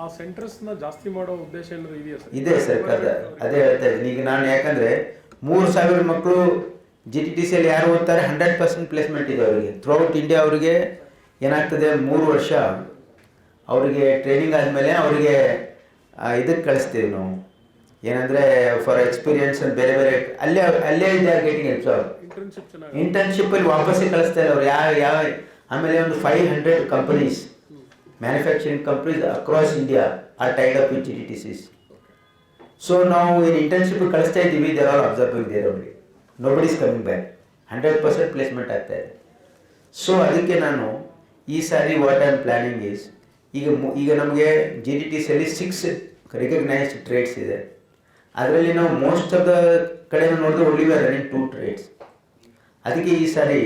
ಆ ಸೆಂಟರ್ಸ್ನ ಜಾಸ್ತಿ ಮಾಡೋ ಉದ್ದೇಶ ಏನಾದ್ರು ಇದೆಯಾ ಸರ್? ಇದೆ ಸರ್ ಅದೇ ಹೇಳ್ತಾ ಇದ್ದೀನಿ. ಈಗ ನಾನು ಯಾಕಂದ್ರೆ ಮೂರು ಸಾವಿರ ಮಕ್ಕಳು ಜಿ ಟಿ ಟಿ ಸಿಯಲ್ಲಿ ಯಾರು ಓದ್ತಾರೆ ಹಂಡ್ರೆಡ್ ಪರ್ಸೆಂಟ್ ಪ್ಲೇಸ್ಮೆಂಟ್ ಇದೆ ಅವರಿಗೆ. ಥ್ರೂಔಟ್ ಇಂಡಿಯಾ ಅವರಿಗೆ ಏನಾಗ್ತದೆ ಮೂರು ವರ್ಷ ಅವರಿಗೆ ಟ್ರೈನಿಂಗ್ ಆದಮೇಲೆ ಅವರಿಗೆ ಇದಕ್ಕೆ ಕಳಿಸ್ತೀವಿ ನಾವು. ಏನಂದರೆ ಫಾರ್ ಎಕ್ಸ್ಪೀರಿಯನ್ಸ್ ಬೇರೆ ಬೇರೆ ಅಲ್ಲೇ ಅಲ್ಲೇ ಇದೆ ಗೆಟಿಂಗ್ ಹೆಲ್ಪ್ ಅವ್ರು ಇಂಟರ್ನ್ಶಿಪ್ ಇಂಟರ್ನ್ಶಿಪ್ಪಲ್ಲಿ ವಾಪಸ್ಸೇ ಕಳಿಸ್ತಾ ಇಲ್ಲ ಅವ್ರು. ಯಾವ ಯಾವ ಆಮೇಲೆ ಒಂದು five hundred companies India are tied up with G T T Cs so ನಾವು ಏನು ಇಂಟರ್ನ್ಶಿಪ್ ಕಳಿಸ್ತಾ ಇದ್ದೀವಿ ದೇರ್ ಆರ್ ಅಬ್ಸರ್ವಿಂಗ್ ದೇರ್ ಅವ್ರಿಗೆ nobody is coming back hundred percent placement ಆಗ್ತಾ ಇದೆ. ಸೊ ಅದಕ್ಕೆ ನಾನು ಈ ಸಾರಿ ವಾಟ್ ಆಮ್ ಪ್ಲ್ಯಾನಿಂಗ್ ಈಸ್ ಈಗ ಈಗ ನಮಗೆ ಜಿ ಟಿ ಟಿ ಸಿಯಲ್ಲಿ ಸಿಕ್ಸ್ ರಿಕಗ್ನೈಸ್ಡ್ ಟ್ರೇಡ್ಸ್ ಇದೆ. ಅದರಲ್ಲಿ ನಾವು ಮೋಸ್ಟ್ ಆಫ್ ದ ಕಡೆ ನೋಡಿದ್ರೆ ಒಳ್ಳೆ ರನ್ನಿಂಗ್ ಟೂ ಟ್ರೇಡ್ಸ್ ಅದಕ್ಕೆ ಈ ಸಾರಿ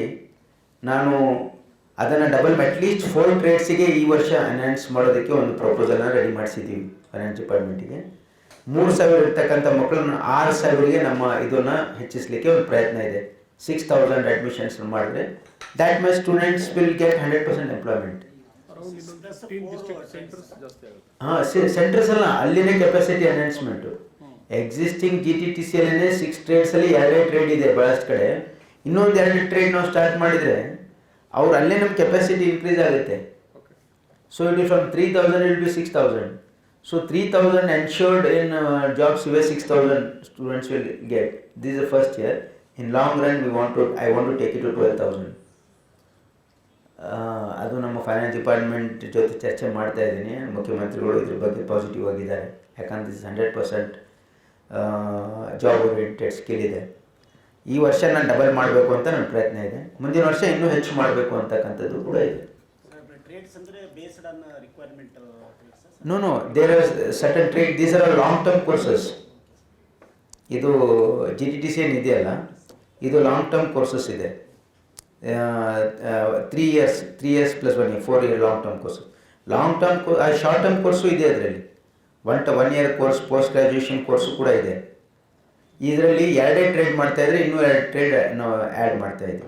ನಾನು ಅದನ್ನು ಡಬಲ್ ಅಟ್ಲೀಸ್ಟ್ ಫೋರ್ ಟ್ರೇಡ್ಸಿಗೆ ಈ ವರ್ಷ ಅನೌನ್ಸ್ ಮಾಡೋದಕ್ಕೆ ಒಂದು ಪ್ರಪೋಸಲ್ನ ರೆಡಿ ಮಾಡಿಸಿದ್ದೀವಿ ಫೈನಾನ್ಸ್ ಡಿಪಾರ್ಟ್ಮೆಂಟಿಗೆ ಮೂರು ಸಾವಿರ ಇರ್ತಕ್ಕಂಥ ಮಕ್ಕಳನ್ನ ಆರು ಸಾವಿರಗೆ ನಮ್ಮ ಇದನ್ನು ಹೆಚ್ಚಿಸಲಿಕ್ಕೆ ಒಂದು ಪ್ರಯತ್ನ ಇದೆ. ಸಿಕ್ಸ್ ತೌಸಂಡ್ ಅಡ್ಮಿಷನ್ಸ್ ಮಾಡಿದ್ರೆ that my students will get hundred percent employment ಹಾಂ ಸೆಂಟರ್ಸ್ ಅಲ್ಲ, ಅಲ್ಲಿನೇ capacity announcement existing G T T C ಅಲ್ಲೇ ಸಿಕ್ಸ್ ಟ್ರೇಡ್ಸಲ್ಲಿ ಎರಡೇ ಟ್ರೇಡ್ ಇದೆ ಭಾಳಷ್ಟು ಕಡೆ. ಇನ್ನೊಂದು ಎರಡು ಟ್ರೇಡ್ ನಾವು ಸ್ಟಾರ್ಟ್ ಮಾಡಿದರೆ ಅವ್ರು ಅಲ್ಲೇ ನಮ್ಮ ಕೆಪಾಸಿಟಿ ಇನ್ಕ್ರೀಸ್ ಆಗುತ್ತೆ. So it is from three thousand it be six thousand so three thousand ensured in jobs ಇವೆ six thousand students will get this the first year in long run we want to I want to take it to twelve thousand ಅದು ನಮ್ಮ finance department ಜೊತೆ ಚರ್ಚೆ ಮಾಡ್ತಾ ಇದ್ದೀನಿ. ಮುಖ್ಯಮಂತ್ರಿಗಳು ಇದ್ರ ಬಗ್ಗೆ ಪಾಸಿಟಿವ್ ಆಗಿದ್ದಾರೆ. ಯಾಕಂದ್ರೆ this hundred percent job oriented skill ಇದೆ. ಈ ವರ್ಷ ನಾನು ಡಬಲ್ ಮಾಡಬೇಕು ಅಂತ ನನ್ನ ಪ್ರಯತ್ನ ಇದೆ. ಮುಂದಿನ ವರ್ಷ ಇನ್ನೂ ಹೆಚ್ಚು ಮಾಡಬೇಕು ಅಂತಕ್ಕಂಥದ್ದು ಕೂಡ ಇದೆ. No no there are certain trade these are long term courses ಇದು ಜಿ ಟಿ ಟಿ ಸಿ ಏನು ಇದೆಯಲ್ಲ ಇದು ಲಾಂಗ್ ಟರ್ಮ್ ಕೋರ್ಸಸ್ ಇದೆ. Three years three years plus one year four year long term course long term ಕೋ short term course ಇದೆ ಅದರಲ್ಲಿ. One to one year course post graduation course ಕೂಡ ಇದೆ. ಇದರಲ್ಲಿ ಎರಡೇ ಟ್ರೇಡ್ ಮಾಡ್ತಾ ಇದ್ರೆ ಇನ್ನೂ ಎರಡು ಟ್ರೇಡ್ ನಾವು ಆ್ಯಡ್ ಮಾಡ್ತಾ ಈಗ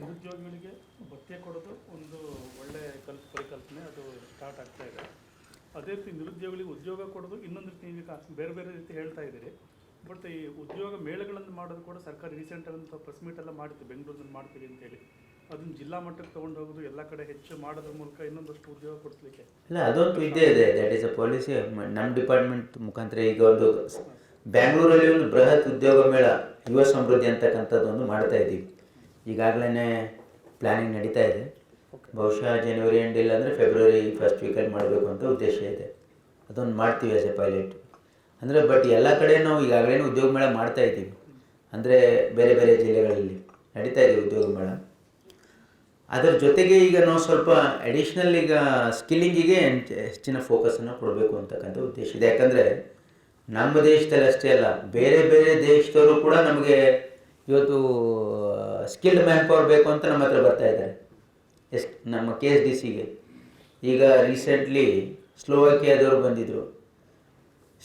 ನಿರುದ್ಯೋಗಿಗಳಿಗೆ ಭತ್ಯೆ ಕೊಡೋದು ಒಂದು ಒಳ್ಳೆ ಕಲ್ಪ ಪರಿಕಲ್ಪನೆ ಅದು ಸ್ಟಾರ್ಟ್ ಆಗ್ತಾ ಇದೆ. ಅದೇ ರೀತಿ ನಿರುದ್ಯೋಗಿಗಳಿಗೆ ಉದ್ಯೋಗ ಕೊಡೋದು ಇನ್ನೊಂದು ರೀತಿ ಈಗ ಬೇರೆ ಬೇರೆ ರೀತಿ ಹೇಳ್ತಾ ಇದ್ದೀರಿ. ಬಟ್ ಈ ಉದ್ಯೋಗ ಮೇಳಗಳನ್ನು ಮಾಡೋದು ಕೂಡ ಸರ್ಕಾರ ರೀಸೆಂಟ್ ಅಂತ ಪ್ರೆಸ್ ಮೀಟ್ ಎಲ್ಲ ಮಾಡಿತ್ತು ಬೆಂಗಳೂರಿನಲ್ಲಿ ಮಾಡ್ತೀವಿ ಅಂತೇಳಿ ಅದನ್ನು ಜಿಲ್ಲಾ ಮಟ್ಟಕ್ಕೆ ತೊಗೊಂಡು ಹೋಗೋದು ಎಲ್ಲ ಕಡೆ ಹೆಚ್ಚು ಮಾಡೋದ್ರ ಮೂಲಕ ಇನ್ನೊಂದಷ್ಟು ಉದ್ಯೋಗ ಕೊಡಿಸ್ಲಿಕ್ಕೆ. ಇಲ್ಲ ಅದೊಂದು ಇದೇ ಇದೆ. ದಟ್ ಈಸ್ ಅ ಪಾಲಿಸಿ ನಮ್ಮ ಡಿಪಾರ್ಟ್ಮೆಂಟ್ ಮುಖಾಂತರ ಈಗ ಒಂದು ಬ್ಯಾಂಗ್ಳೂರಲ್ಲಿ ಒಂದು ಬೃಹತ್ ಉದ್ಯೋಗ ಮೇಳ, ಯುವ ಸಮೃದ್ಧಿ ಅಂತಕ್ಕಂಥದ್ದೊಂದು ಮಾಡ್ತಾ ಇದ್ದೀವಿ. ಈಗಾಗಲೇ ಪ್ಲ್ಯಾನಿಂಗ್ ನಡೀತಾ ಇದೆ. ಬಹುಶಃ ಜನವರಿ ಎಂಡ್ ಇಲ್ಲ ಅಂದರೆ ಫೆಬ್ರವರಿ ಫಸ್ಟ್ ವೀಕಲ್ಲಿ ಮಾಡಬೇಕು ಅಂತ ಉದ್ದೇಶ ಇದೆ. ಅದೊಂದು ಮಾಡ್ತೀವಿ ಆಸ್ ಎ ಪೈಲಟ್ ಅಂದರೆ ಬಟ್ ಎಲ್ಲ ಕಡೆ ನಾವು ಈಗಾಗಲೇ ಉದ್ಯೋಗ ಮೇಳ ಮಾಡ್ತಾ ಇದ್ದೀವಿ. ಅಂದರೆ ಬೇರೆ ಬೇರೆ ಜಿಲ್ಲೆಗಳಲ್ಲಿ ನಡೀತಾ ಇದೆ ಉದ್ಯೋಗ ಮೇಳ. ಅದರ ಜೊತೆಗೆ ಈಗ ನಾವು ಸ್ವಲ್ಪ ಅಡಿಷ್ನಲ್ ಈಗ ಸ್ಕಿಲ್ಲಿಂಗಿಗೆ ಹೆಚ್ಚಿನ ಫೋಕಸನ್ನು ಕೊಡಬೇಕು ಅಂತಕ್ಕಂಥ ಉದ್ದೇಶ ಇದೆ. ಯಾಕಂದರೆ ನಮ್ಮ ದೇಶದಲ್ಲಿ ಅಷ್ಟೇ ಅಲ್ಲ, ಬೇರೆ ಬೇರೆ ದೇಶದವರು ಕೂಡ ನಮಗೆ ಇವತ್ತು ಸ್ಕಿಲ್ಡ್ ಮ್ಯಾನ್ ಪವರ್ ಬೇಕು ಅಂತ ನಮ್ಮ ಹತ್ರ ಬರ್ತಾ ಇದ್ದಾರೆ. ಎಸ್, ನಮ್ಮ ಕೆ ಎಸ್ ಡಿ ಸಿಗೆ ಈಗ ರೀಸೆಂಟ್ಲಿ ಸ್ಲೋವಾಕಿಯಾದವರು ಬಂದಿದ್ದರು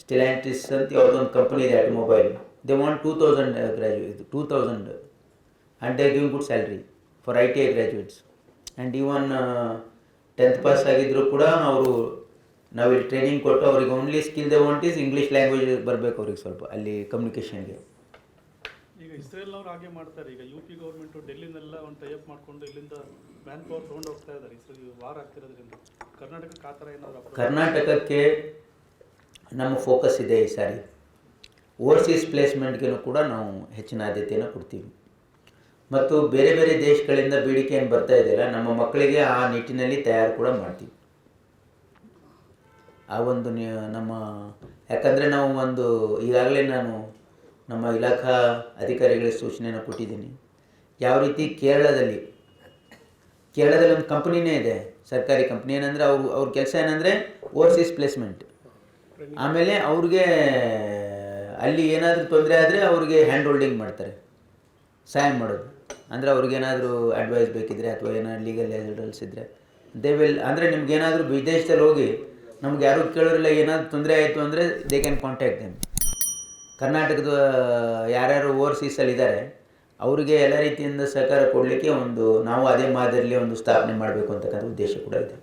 ಸ್ಟಿಲ್ಯಾಂಟಿಸ್ ಅಂತ ಯಾವುದೊಂದು ಕಂಪ್ನಿ ಇದೆ automobile they want two thousand graduate two thousand and they give good salary for I T I graduates and even tenth pass ಆಗಿದ್ದರೂ ಕೂಡ ಅವರು ನಾವಿಲ್ಲಿ ಟ್ರೈನಿಂಗ್ ಕೊಟ್ಟು ಅವ್ರಿಗೆ only skill they want is English language ಬರಬೇಕು ಅವ್ರಿಗೆ ಸ್ವಲ್ಪ ಅಲ್ಲಿ ಕಮ್ಯುನಿಕೇಷನ್ಗೆ ಈಗ ಇಸ್ರೇಲ್ನವ್ರು ಹಾಗೆ ಮಾಡ್ತಾರೆ. ಈಗ ಯು ಪಿ ಗೌರ್ಮೆಂಟು ಡೆಲ್ಲಿನೆಲ್ಲ ಒಂದು ಟೈಪ್ ಮಾಡಿಕೊಂಡು ಇಲ್ಲಿಂದ ಮ್ಯಾನ್ ಪವರ್ ತೊಗೊಂಡು ಹೋಗ್ತಾ ಇದ್ದಾರೆ. ಇಸ್ರೇಲ್ ವಾರ ಆಗ್ತಿರೋದ್ರಿಂದ. ಕರ್ನಾಟಕಕ್ಕೆ ಆ ಥರ ಏನಾದ್ರು ಕರ್ನಾಟಕಕ್ಕೆ ನಮ್ಮ ಫೋಕಸ್ ಇದೆ ಈ ಸಾರಿ. ಓವರ್ಸೀಸ್ ಪ್ಲೇಸ್ಮೆಂಟ್ಗೂ ಕೂಡ ನಾವು ಹೆಚ್ಚಿನ ಆದ್ಯತೆಯನ್ನು ಕೊಡ್ತೀವಿ. ಮತ್ತು ಬೇರೆ ಬೇರೆ ದೇಶಗಳಿಂದ ಬೇಡಿಕೆ ಏನು ಬರ್ತಾ ಇದೆಯಲ್ಲ ನಮ್ಮ ಮಕ್ಕಳಿಗೆ ಆ ನಿಟ್ಟಿನಲ್ಲಿ ತಯಾರು ಕೂಡ ಮಾಡ್ತೀವಿ. ಆ ಒಂದು ನಮ್ಮ, ಯಾಕಂದರೆ ನಾವು ಒಂದು, ಈಗಾಗಲೇ ನಾನು ನಮ್ಮ ಇಲಾಖಾ ಅಧಿಕಾರಿಗಳಿಗೆ ಸೂಚನೆಯನ್ನು ಕೊಟ್ಟಿದ್ದೀನಿ. ಯಾವ ರೀತಿ ಕೇರಳದಲ್ಲಿ ಕೇರಳದಲ್ಲಿ ಒಂದು ಕಂಪ್ನಿನೇ ಇದೆ, ಸರ್ಕಾರಿ ಕಂಪ್ನಿ. ಏನಂದರೆ ಅವರು, ಅವ್ರ ಕೆಲಸ ಏನಂದರೆ ಓವರ್ಸೀಸ್ ಪ್ಲೇಸ್ಮೆಂಟ್ ಆಮೇಲೆ ಅವ್ರಿಗೆ ಅಲ್ಲಿ ಏನಾದರೂ ತೊಂದರೆ ಆದರೆ ಅವ್ರಿಗೆ ಹ್ಯಾಂಡ್ ಹೋಲ್ಡಿಂಗ್ ಮಾಡ್ತಾರೆ, ಸಹಾಯ ಮಾಡೋದು. ಅಂದರೆ ಅವ್ರಿಗೇನಾದರೂ ಅಡ್ವೈಸ್ ಬೇಕಿದ್ರೆ ಅಥವಾ ಏನಾದ್ರು ಲೀಗಲ್ ಎವಿಡೆನ್ಸ್ ಇದ್ದರೆ ದೇ ವಿಲ್ ಅಂದರೆ ನಿಮ್ಗೇನಾದರೂ ವಿದೇಶದಲ್ಲಿ ಹೋಗಿ ನಮ್ಗೆ ಯಾರು ಕೇಳೋರಿಲ್ಲ, ಏನಾದರೂ ತೊಂದರೆ ಆಯಿತು ಅಂದರೆ ದೇ ಕ್ಯಾನ್ ಕಾಂಟ್ಯಾಕ್ಟ್ ದೆಮ್ ಕರ್ನಾಟಕದ, ಯಾರ್ಯಾರು ಓವರ್ಸೀಸಲ್ಲಿ ಇದ್ದಾರೆ ಅವರಿಗೆ ಎಲ್ಲ ರೀತಿಯಿಂದ ಸಹಕಾರ ಕೊಡಲಿಕ್ಕೆ ಒಂದು, ನಾವು ಅದೇ ಮಾದರಿಯಲ್ಲಿ ಒಂದು ಸ್ಥಾಪನೆ ಮಾಡಬೇಕು ಅಂತಕ್ಕಂಥ ಉದ್ದೇಶ ಕೂಡ ಇದೆ.